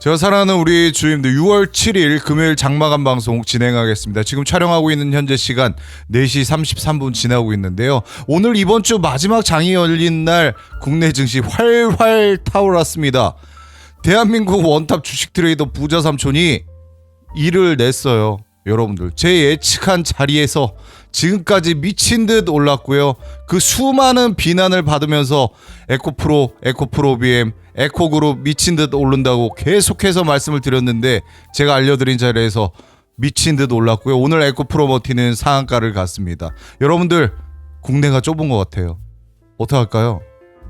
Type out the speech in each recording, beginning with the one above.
제가 사랑하는 우리 주임들 6월 7일 금요일 장마감 방송 진행하겠습니다. 지금 촬영하고 있는 현재 시간 4시 33분 지나고 있는데요. 오늘 이번 주 마지막 장이 열린 날 국내 증시 활활 타올랐습니다. 대한민국 원탑 주식 트레이더 부자 삼촌이 일을 냈어요. 여러분들 제 예측한 자리에서 지금까지 미친 듯 올랐고요. 그 수많은 비난을 받으면서 에코프로, 에코프로비엠, 에코그룹 미친 듯 오른다고 계속해서 말씀을 드렸는데 제가 알려드린 자리에서 미친 듯 올랐고요. 오늘 에코프로머티는 상한가를 갔습니다. 여러분들 국내가 좁은 것 같아요. 어떻게 할까요?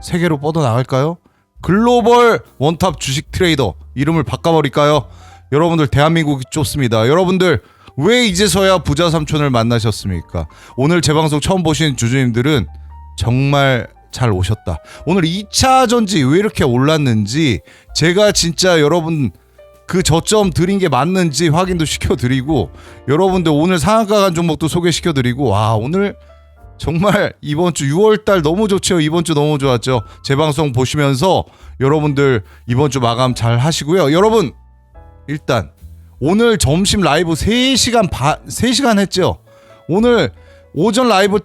세계로 뻗어 나갈까요? 글로벌 원탑 주식 트레이더 이름을 바꿔버릴까요? 여러분들 대한민국이 좁습니다. 여러분들 왜 이제서야 부자 삼촌을 만나셨습니까? 오늘 제 방송 처음 보신 주주님들은 정말 잘 오셨다. 오늘 2차 전지 왜 이렇게 올랐는지 제가 진짜 여러분 그 저점 드린 게 맞는지 확인도 시켜드리고 여러분들 오늘 상한가 간 종목도 소개시켜드리고 와 오늘 정말 이번 주 6월 달 너무 좋죠. 이번 주 너무 좋았죠. 제 방송 보시면서 여러분들 이번 주 마감 잘 하시고요. 여러분 일단 오늘 점심 라이브 3시간 반 3시간 했죠. 오늘 오전 라이브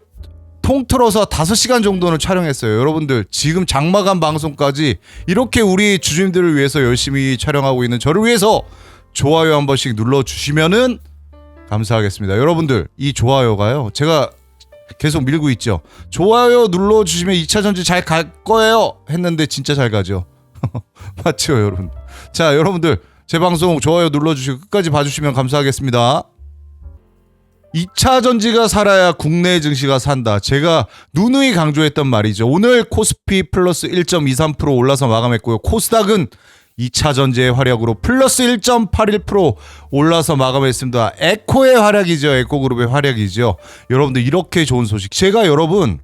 통틀어서 5시간 정도는 촬영했어요. 여러분들 지금 장마감 방송까지 이렇게 우리 주주님들을 위해서 열심히 촬영하고 있는 저를 위해서 좋아요 한 번씩 눌러 주시면은 감사하겠습니다. 여러분들 이 좋아요가요. 제가 계속 밀고 있죠. 좋아요 눌러 주시면 2차 전지 잘 갈 거예요. 했는데 진짜 잘 가죠. 맞죠, 여러분. 자, 여러분들 제 방송 좋아요 눌러주시고 끝까지 봐주시면 감사하겠습니다. 2차 전지가 살아야 국내 증시가 산다. 제가 누누이 강조했던 말이죠. 오늘 코스피 플러스 1.23% 올라서 마감했고요. 코스닥은 2차 전지의 활약으로 플러스 1.81% 올라서 마감했습니다. 에코의 활약이죠. 에코그룹의 활약이죠. 여러분들 이렇게 좋은 소식. 제가 여러분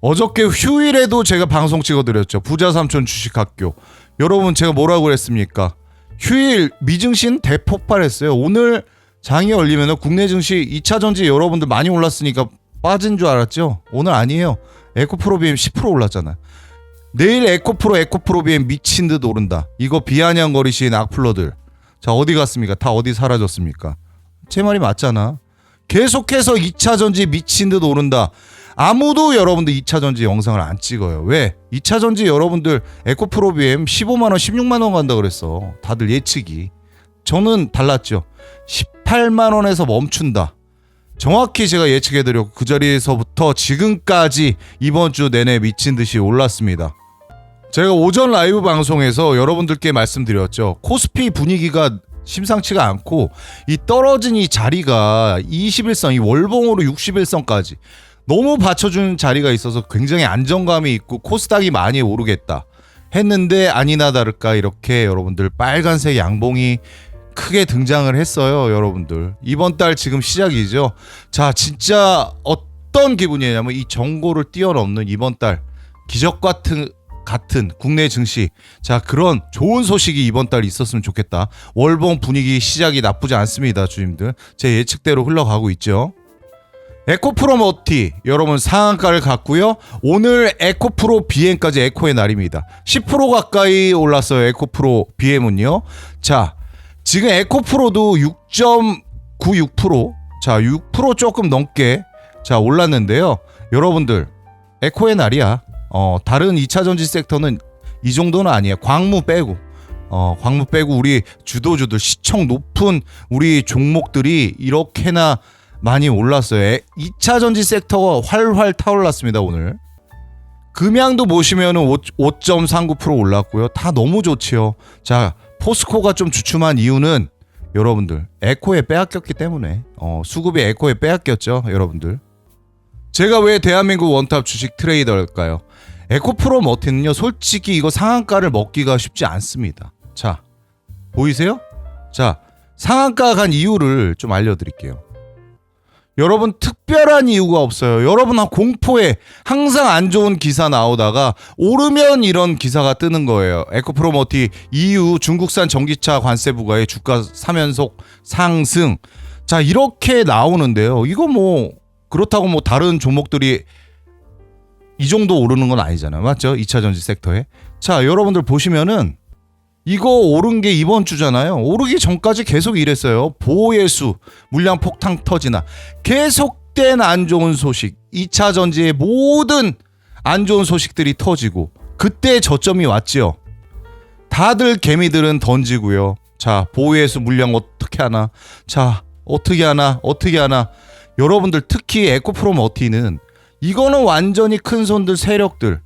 어저께 휴일에도 제가 방송 찍어드렸죠. 부자 삼촌 주식학교. 여러분 제가 뭐라고 그랬습니까? 휴일 미증신 대폭발했어요. 오늘 장이 열리면 국내 증시 2차 전지 여러분들 많이 올랐으니까 빠진 줄 알았죠? 오늘 아니에요. 에코프로비엠 10% 올랐잖아요. 내일 에코프로 에코프로비엠 미친 듯 오른다. 이거 비아냥거리신 악플러들. 자 어디 갔습니까? 다 어디 사라졌습니까? 제 말이 맞잖아. 계속해서 2차 전지 미친 듯 오른다. 아무도 여러분들 2차 전지 영상을 안 찍어요. 왜? 2차 전지 여러분들 에코프로비엠 15만 원, 16만 원 간다 그랬어. 다들 예측이. 저는 달랐죠. 18만 원에서 멈춘다. 정확히 제가 예측해 드렸고 그 자리에서부터 지금까지 이번 주 내내 미친 듯이 올랐습니다. 제가 오전 라이브 방송에서 여러분들께 말씀드렸죠. 코스피 분위기가 심상치가 않고 이 떨어진 이 자리가 21선 이 월봉으로 61선까지 너무 받쳐주는 자리가 있어서 굉장히 안정감이 있고 코스닥이 많이 오르겠다 했는데 아니나 다를까 이렇게 여러분들 빨간색 양봉이 크게 등장을 했어요 여러분들. 이번 달 지금 시작이죠. 자 진짜 어떤 기분이냐면 이 정고를 뛰어넘는 이번 달 기적 같은 같은 국내 증시. 자 그런 좋은 소식이 이번 달 있었으면 좋겠다. 월봉 분위기 시작이 나쁘지 않습니다 주님들. 제 예측대로 흘러가고 있죠 에코프로 머티 여러분 상한가를 갔고요. 오늘 에코프로 BM까지 에코의 날입니다. 10% 가까이 올랐어요. 에코프로 BM은요. 자, 지금 에코프로도 6.96%. 자, 6% 조금 넘게 자, 올랐는데요. 여러분들 에코의 날이야. 어, 다른 2차 전지 섹터는 이 정도는 아니에요. 광무 빼고. 어, 광무 빼고 우리 주도주들 시청 높은 우리 종목들이 이렇게나 많이 올랐어요. 2차 전지 섹터가 활활 타올랐습니다, 오늘. 금양도 보시면은 5.39% 올랐고요. 다 너무 좋지요. 자, 포스코가 좀 주춤한 이유는 여러분들 에코에 빼앗겼기 때문에 어, 수급이 에코에 빼앗겼죠, 여러분들. 제가 왜 대한민국 원탑 주식 트레이더일까요? 에코프로 머티는요, 솔직히 이거 상한가를 먹기가 쉽지 않습니다. 자, 보이세요? 자, 상한가 간 이유를 좀 알려드릴게요. 여러분 특별한 이유가 없어요. 여러분 공포에 항상 안 좋은 기사 나오다가 오르면 이런 기사가 뜨는 거예요. 에코프로모티 EU 중국산 전기차 관세 부과에 주가 3연속 상승. 자 이렇게 나오는데요. 이거 뭐 그렇다고 뭐 다른 종목들이 이 정도 오르는 건 아니잖아요. 맞죠? 2차 전지 섹터에. 자 여러분들 보시면은 이거 오른 게 이번 주잖아요. 오르기 전까지 계속 이랬어요. 보호예수 물량 폭탄 터지나 계속된 안 좋은 소식, 2차 전지의 모든 안 좋은 소식들이 터지고 그때 저점이 왔지요. 다들 개미들은 던지고요. 자, 보호예수 물량 어떻게 하나? 자, 어떻게 하나? 어떻게 하나? 여러분들 특히 에코프로 머티는 이거는 완전히 큰 손들 세력들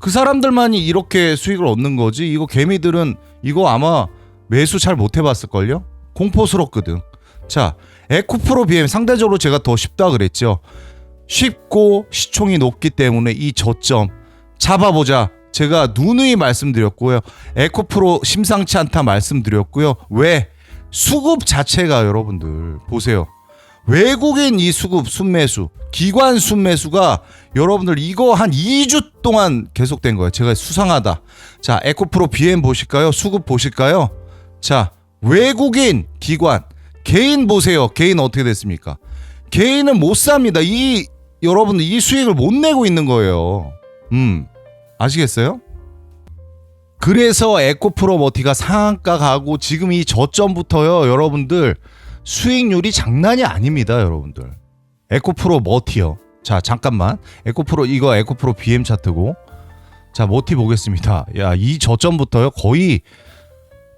그 사람들만이 이렇게 수익을 얻는 거지. 이거 개미들은 이거 아마 매수 잘 못 해봤을걸요? 공포스럽거든. 자, 에코프로 BM 상대적으로 제가 더 쉽다 그랬죠. 쉽고 시총이 높기 때문에 이 저점 잡아보자. 제가 누누이 말씀드렸고요. 에코프로 심상치 않다 말씀드렸고요. 왜? 수급 자체가 여러분들 보세요. 외국인 이 수급 순매수, 기관 순매수가 여러분들 이거 한 2주 동안 계속된 거예요. 제가 수상하다. 자, 에코프로 BM 보실까요? 수급 보실까요? 자, 외국인 기관 개인 보세요. 개인 어떻게 됐습니까? 개인은 못 삽니다. 이 여러분들 이 수익을 못 내고 있는 거예요. 음. 아시겠어요? 그래서 에코프로 머티가 상한가 가고 지금 이 저점부터요. 여러분들 수익률이 장난이 아닙니다, 여러분들. 에코프로 머티요. 자, 잠깐만. 에코프로 이거 에코프로 BM 차트고. 자, 머티 보겠습니다. 야, 이 저점부터요. 거의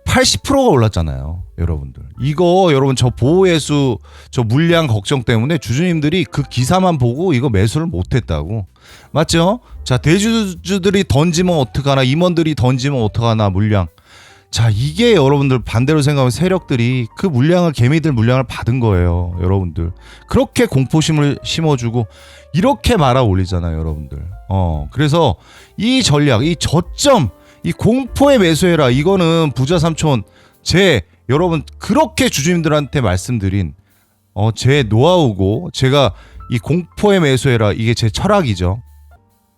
80%가 올랐잖아요, 여러분들. 이거 여러분 저 보호예수 저 물량 걱정 때문에 주주님들이 그 기사만 보고 이거 매수를 못 했다고. 맞죠? 자, 대주주들이 던지면 어떡하나, 임원들이 던지면 어떡하나 물량. 자, 이게 여러분들 반대로 생각하면 세력들이 그 물량을 개미들 물량을 받은 거예요, 여러분들. 그렇게 공포심을 심어주고 이렇게 말아 올리잖아요, 여러분들. 어, 그래서 이 전략, 이 저점, 이 공포에 매수해라. 이거는 부자 삼촌 제 여러분 그렇게 주주님들한테 말씀드린 어, 제 노하우고 제가 이 공포에 매수해라 이게 제 철학이죠.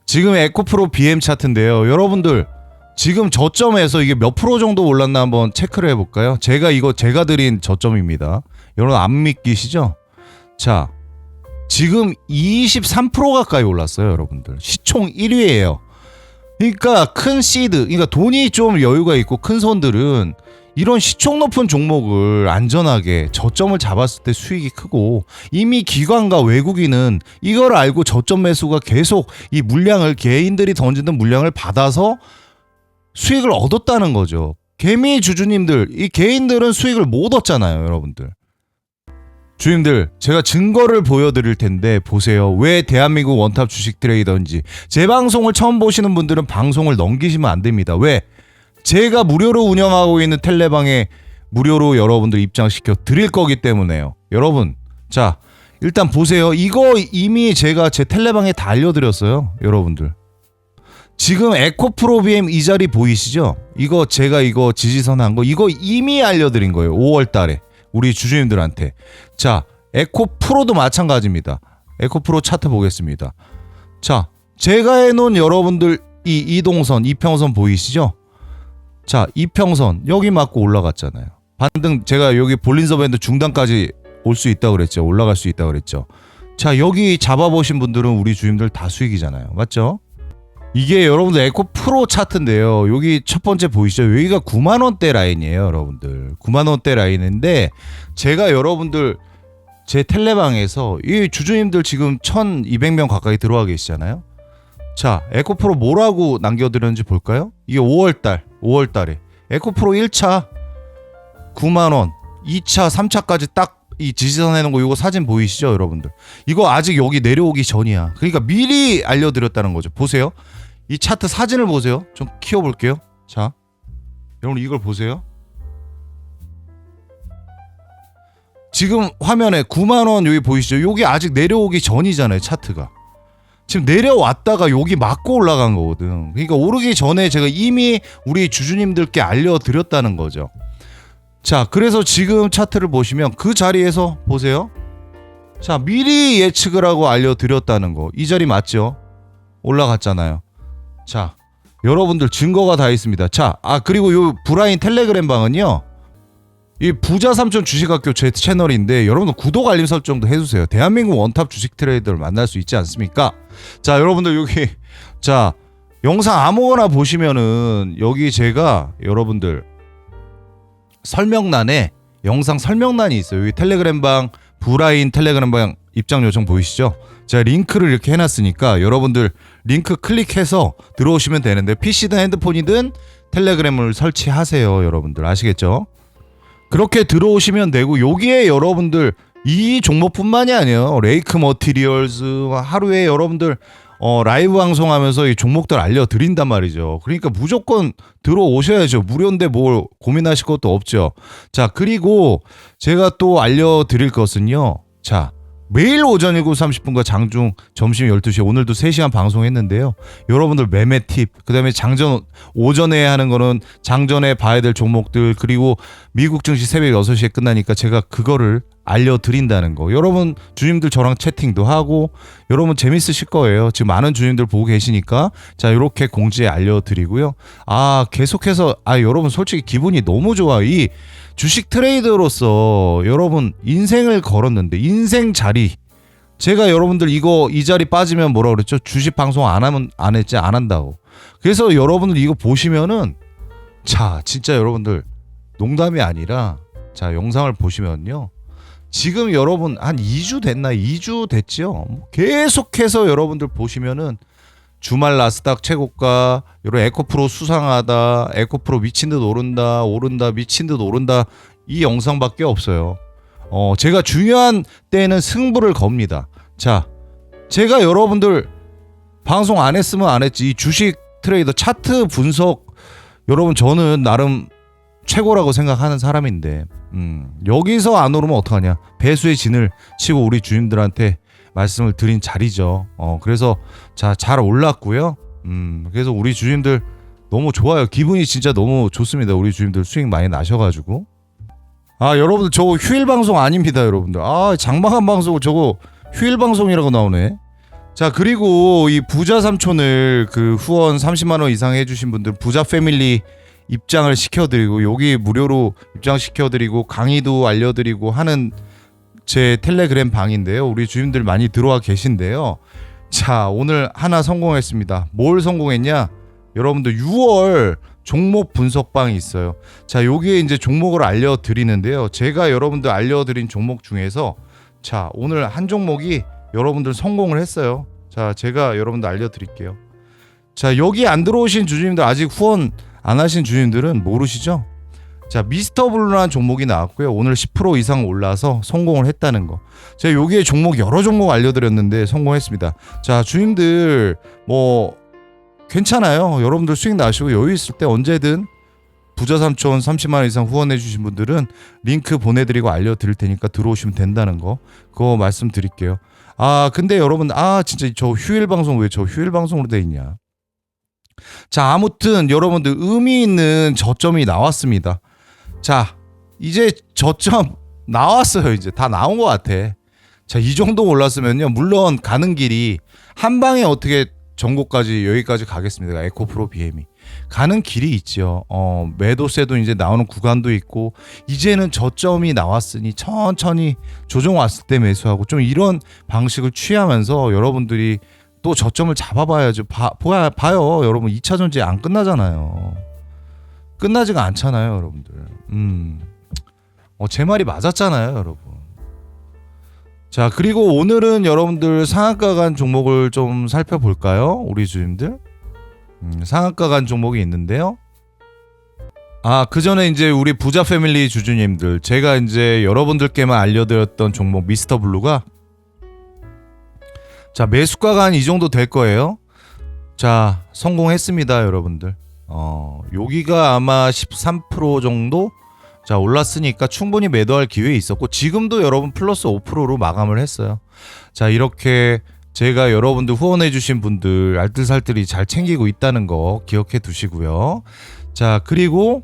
지금 에코프로 BM 차트인데요, 여러분들. 지금 저점에서 이게 몇 프로 정도 올랐나 한번 체크를 해볼까요? 제가 이거 제가 드린 저점입니다. 여러분 안 믿기시죠? 자, 지금 23% 가까이 올랐어요, 여러분들. 시총 1위예요. 그러니까 큰 시드, 그러니까 돈이 좀 여유가 있고 큰 손들은 이런 시총 높은 종목을 안전하게 저점을 잡았을 때 수익이 크고 이미 기관과 외국인은 이걸 알고 저점 매수가 계속 이 물량을 개인들이 던지는 물량을 받아서 수익을 얻었다는 거죠. 개미 주주님들, 이 개인들은 수익을 못 얻잖아요, 여러분들. 주님들, 제가 증거를 보여드릴 텐데 보세요. 왜 대한민국 원탑 주식 트레이더인지. 제 방송을 처음 보시는 분들은 방송을 넘기시면 안 됩니다. 왜? 제가 무료로 운영하고 있는 텔레방에 무료로 여러분들 입장시켜 드릴 거기 때문에요. 여러분, 자, 일단 보세요. 이거 이미 제가 제 텔레방에 다 알려드렸어요. 여러분들. 지금 에코프로비엠 이 자리 보이시죠? 이거 제가 이거 지지선 한 거 이거 이미 알려드린 거예요. 5월 달에 우리 주주님들한테. 자, 에코프로도 마찬가지입니다. 에코프로 차트 보겠습니다. 자, 제가 해놓은 여러분들 이 이동선, 이평선 보이시죠? 자, 이평선 여기 맞고 올라갔잖아요. 반등 제가 여기 볼린서 밴드 중단까지 올 수 있다 그랬죠. 올라갈 수 있다 그랬죠. 자, 여기 잡아보신 분들은 우리 주님들 다 수익이잖아요. 맞죠? 이게 여러분들 에코 프로 차트인데요. 여기 첫 번째 보이시죠? 여기가 9만 원대 라인이에요, 여러분들. 9만 원대 라인인데 제가 여러분들 제 텔레방에서 이 주주님들 지금 1,200명 가까이 들어와 계시잖아요. 자, 에코 프로 뭐라고 남겨드렸는지 볼까요? 이게 5월 달, 5월 달에 에코 프로 1차 9만 원, 2차, 3차까지 딱 이 지지선 해놓은 거 이거 사진 보이시죠, 여러분들? 이거 아직 여기 내려오기 전이야. 그러니까 미리 알려드렸다는 거죠. 보세요. 이 차트 사진을 보세요. 좀 키워볼게요. 자, 여러분 이걸 보세요. 지금 화면에 9만 원 여기 보이시죠? 여기 아직 내려오기 전이잖아요. 차트가. 지금 내려왔다가 여기 맞고 올라간 거거든. 그러니까 오르기 전에 제가 이미 우리 주주님들께 알려드렸다는 거죠. 자, 그래서 지금 차트를 보시면 그 자리에서 보세요. 자, 미리 예측을 하고 알려드렸다는 거. 이 자리 맞죠? 올라갔잖아요. 자, 여러분들 증거가 다 있습니다. 자, 아 그리고 요 브라인 텔레그램 방은요. 이 부자 삼촌 주식학교 제 채널인데 여러분들 구독 알림 설정도 해주세요. 대한민국 원탑 주식 트레이더를 만날 수 있지 않습니까? 자, 여러분들 여기 자 영상 아무거나 보시면은 여기 제가 여러분들 설명란에 영상 설명란이 있어요. 여기 텔레그램 방 브라인 텔레그램 방 입장 요청 보이시죠? 제가 링크를 이렇게 해놨으니까 여러분들 링크 클릭해서 들어오시면 되는데 PC든 핸드폰이든 텔레그램을 설치하세요, 여러분들 아시겠죠? 그렇게 들어오시면 되고 여기에 여러분들 이 종목뿐만이 아니에요. 레이크 머티리얼즈 하루에 여러분들 어, 라이브 방송하면서 이 종목들 알려드린단 말이죠. 그러니까 무조건 들어오셔야죠. 무료인데 뭘 고민하실 것도 없죠. 자, 그리고 제가 또 알려드릴 것은요. 자, 매일 오전 7시 30분과 장중 점심 12시에 오늘도 3시간 방송했는데요. 여러분들 매매 팁, 그다음에 장전 오전에 하는 거는 장전에 봐야 될 종목들 그리고 미국 증시 새벽 6시에 끝나니까 제가 그거를 알려드린다는 거. 여러분 주님들 저랑 채팅도 하고 여러분 재밌으실 거예요. 지금 많은 주님들 보고 계시니까 자 이렇게 공지에 알려드리고요. 아 계속해서 아 여러분 솔직히 기분이 너무 좋아. 이 주식 트레이더로서 여러분 인생을 걸었는데 인생 자리 제가 여러분들 이거 이 자리 빠지면 뭐라 그랬죠? 주식 방송 안 하면 안 했지 안 한다고. 그래서 여러분들 이거 보시면은 자 진짜 여러분들 농담이 아니라 자 영상을 보시면요. 지금 여러분 한 2주 됐나? 2주 됐죠. 계속해서 여러분들 보시면은 주말 나스닥 최고가 이런 에코프로 수상하다 에코프로 미친 듯 오른다 오른다 미친 듯 오른다 이 영상밖에 없어요. 어 제가 중요한 때는 승부를 겁니다. 자 제가 여러분들 방송 안 했으면 안 했지 이 주식 트레이더 차트 분석 여러분 저는 나름 최고라고 생각하는 사람인데 음, 여기서 안 오르면 어떡하냐 배수의 진을 치고 우리 주님들한테 말씀을 드린 자리죠. 어, 그래서 자, 잘 올랐고요. 음, 그래서 우리 주님들 너무 좋아요. 기분이 진짜 너무 좋습니다. 우리 주님들 수익 많이 나셔가지고. 아, 여러분들 저거 휴일 방송 아닙니다, 여러분들. 아, 장마한 방송 저거 휴일 방송이라고 나오네. 자, 그리고 이 부자 삼촌을 그 후원 30만 원 이상 해주신 분들 부자 패밀리 입장을 시켜드리고 여기 무료로 입장 시켜드리고 강의도 알려드리고 하는 제 텔레그램 방인데요. 우리 주님들 많이 들어와 계신데요. 자, 오늘 하나 성공했습니다. 뭘 성공했냐? 여러분들 6월 종목 분석방이 있어요. 자, 여기에 이제 종목을 알려드리는데요. 제가 여러분들 알려드린 종목 중에서 자, 오늘 한 종목이 여러분들 성공을 했어요. 자, 제가 여러분들 알려드릴게요. 자, 여기 안 들어오신 주주님들 아직 후원 안 하신 주주님들은 모르시죠? 자, 미스터 블루라는 종목이 나왔고요. 오늘 10% 이상 올라서 성공을 했다는 거. 제가 여기에 종목 여러 종목 알려드렸는데 성공했습니다. 자, 주님들 뭐 괜찮아요. 여러분들 수익 나시고 여유 있을 때 언제든 부자 삼촌 30만 원 이상 후원해 주신 분들은 링크 보내드리고 알려드릴 테니까 들어오시면 된다는 거 그거 말씀드릴게요. 아 근데 여러분 아 진짜 저 휴일 방송 왜 저 휴일 방송으로 돼 있냐? 자 아무튼 여러분들 의미 있는 저점이 나왔습니다. 자 이제 저점 나왔어요 이제 다 나온 것 같아. 자 이 정도 올랐으면요 물론 가는 길이 한 방에 어떻게 전고까지 여기까지 가겠습니다. 에코프로 BM이 가는 길이 있죠. 어 매도세도 이제 나오는 구간도 있고 이제는 저점이 나왔으니 천천히 조정 왔을 때 매수하고 좀 이런 방식을 취하면서 여러분들이 또 저점을 잡아봐야죠. 봐, 봐요. 여러분 2차 전지 안 끝나잖아요. 끝나지가 않잖아요, 여러분들. 음. 어, 제 말이 맞았잖아요, 여러분. 자, 그리고 오늘은 여러분들 상한가 간 종목을 좀 살펴볼까요? 우리 주님들. 음, 상한가 간 종목이 있는데요. 아, 그 전에 이제 우리 부자 패밀리 주주님들, 제가 이제 여러분들께만 알려드렸던 종목 미스터 블루가 자, 매수가가 한 이 정도 될 거예요. 자, 성공했습니다, 여러분들. 어, 여기가 아마 13% 정도 자, 올랐으니까 충분히 매도할 기회 있었고 지금도 여러분 플러스 5%로 마감을 했어요. 자, 이렇게 제가 여러분들 후원해 주신 분들 알뜰살뜰히 잘 챙기고 있다는 거 기억해 두시고요. 자, 그리고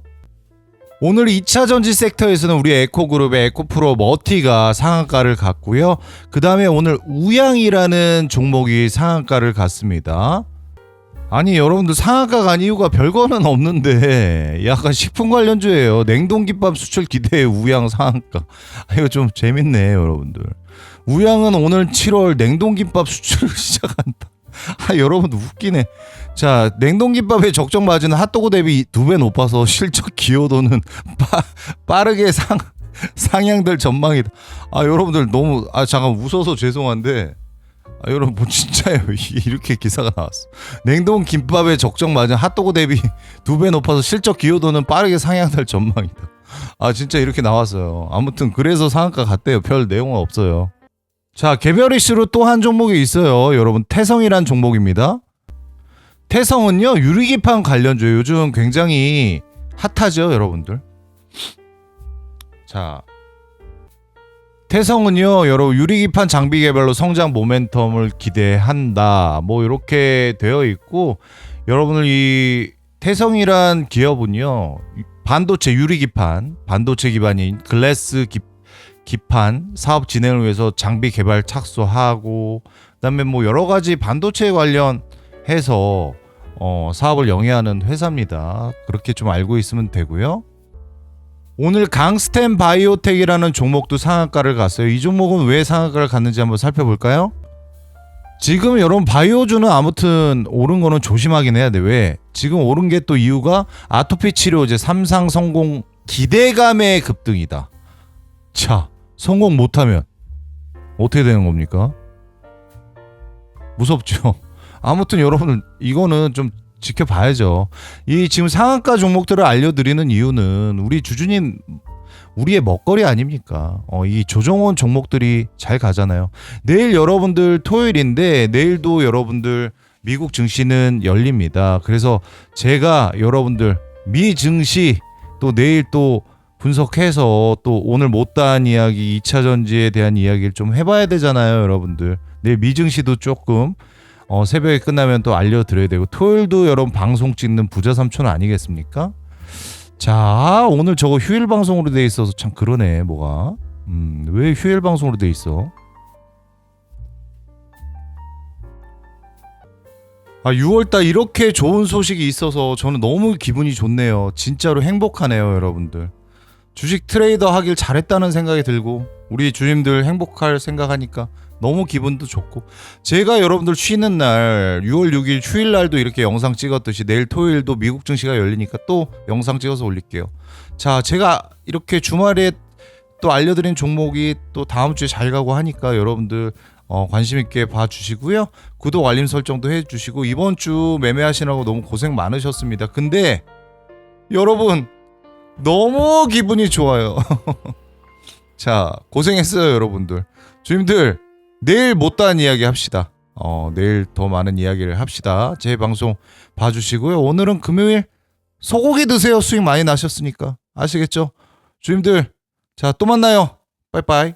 오늘 2차 전지 섹터에서는 우리 에코그룹의 에코프로 머티가 상한가를 갔고요. 그 다음에 오늘 우양이라는 종목이 상한가를 갔습니다. 아니 여러분들 상한가 간 이유가 별거는 없는데 약간 식품 관련주예요. 냉동김밥 수출 기대에 우양 상한가. 아, 이거 좀 재밌네 여러분들. 우양은 오늘 7월 냉동김밥 수출을 시작한다. 아 여러분 웃기네. 자 냉동김밥의 적정 마진은 핫도그 대비 두 배 높아서 실적 기여도는 빠, 빠르게 상 상향될 전망이다. 아 여러분들 너무 아 잠깐 웃어서 죄송한데 아 여러분 뭐 진짜예요 이- 이렇게 기사가 나왔어. 냉동 김밥의 적정 마진 핫도그 대비 두 배 높아서 실적 기여도는 빠르게 상향될 전망이다. 아 진짜 이렇게 나왔어요. 아무튼 그래서 상한가 갔대요. 별 내용은 없어요. 자 개별 이슈로 또 한 종목이 있어요. 여러분 태성이란 종목입니다. 태성은요 유리기판 관련주 요즘 굉장히 핫하죠 여러분들. 자 태성은요 여러 유리기판 장비 개발로 성장 모멘텀을 기대한다. 뭐 이렇게 되어 있고 여러분들 이 태성이란 기업은요 반도체 유리기판 반도체 기반인 글래스 기, 기판 사업 진행을 위해서 장비 개발 착수하고 그다음에 뭐 여러 가지 반도체 관련해서 어, 사업을 영위하는 회사입니다. 그렇게 좀 알고 있으면 되고요. 오늘 강스템 바이오텍이라는 종목도 상한가를 갔어요. 이 종목은 왜 상한가를 갔는지 한번 살펴볼까요? 지금 여러분 바이오주는 아무튼 오른 거는 조심하긴 해야 돼. 왜? 지금 오른 게 또 이유가 아토피 치료제 삼상 성공 기대감의 급등이다. 자, 성공 못하면 어떻게 되는 겁니까? 무섭죠. 아무튼 여러분 이거는 좀 지켜봐야죠. 이 지금 상한가 종목들을 알려드리는 이유는 우리 주주님 우리의 먹거리 아닙니까? 어, 이 조정원 종목들이 잘 가잖아요. 내일 여러분들 토요일인데 내일도 여러분들 미국 증시는 열립니다. 그래서 제가 여러분들 미 증시 또 내일 또 분석해서 또 오늘 못다한 이야기 2차 전지에 대한 이야기를 좀 해봐야 되잖아요, 여러분들. 내일 미 증시도 조금 어, 새벽에 끝나면 또 알려드려야 되고 토요일도 여러분 방송 찍는 부자 삼촌 아니겠습니까? 자 오늘 저거 휴일 방송으로 돼 있어서 참 그러네 뭐가 음, 왜 휴일 방송으로 돼 있어? 아 6월달 이렇게 좋은 소식이 있어서 저는 너무 기분이 좋네요 진짜로 행복하네요 여러분들 주식 트레이더 하길 잘했다는 생각이 들고 우리 주님들 행복할 생각하니까 너무 기분도 좋고 제가 여러분들 쉬는 날 6월 6일 휴일 날도 이렇게 영상 찍었듯이 내일 토요일도 미국 증시가 열리니까 또 영상 찍어서 올릴게요. 자, 제가 이렇게 주말에 또 알려드린 종목이 또 다음 주에 잘 가고 하니까 여러분들 어, 관심 있게 봐주시고요. 구독 알림 설정도 해주시고 이번 주 매매하시느라고 너무 고생 많으셨습니다. 근데 여러분 너무 기분이 좋아요. 자, 고생했어요, 여러분들. 주님들 내일 못다한 이야기 합시다. 어, 내일 더 많은 이야기를 합시다. 제 방송 봐주시고요. 오늘은 금요일 소고기 드세요. 수익 많이 나셨으니까 아시겠죠? 주님들 자 또 만나요. 빠이빠이.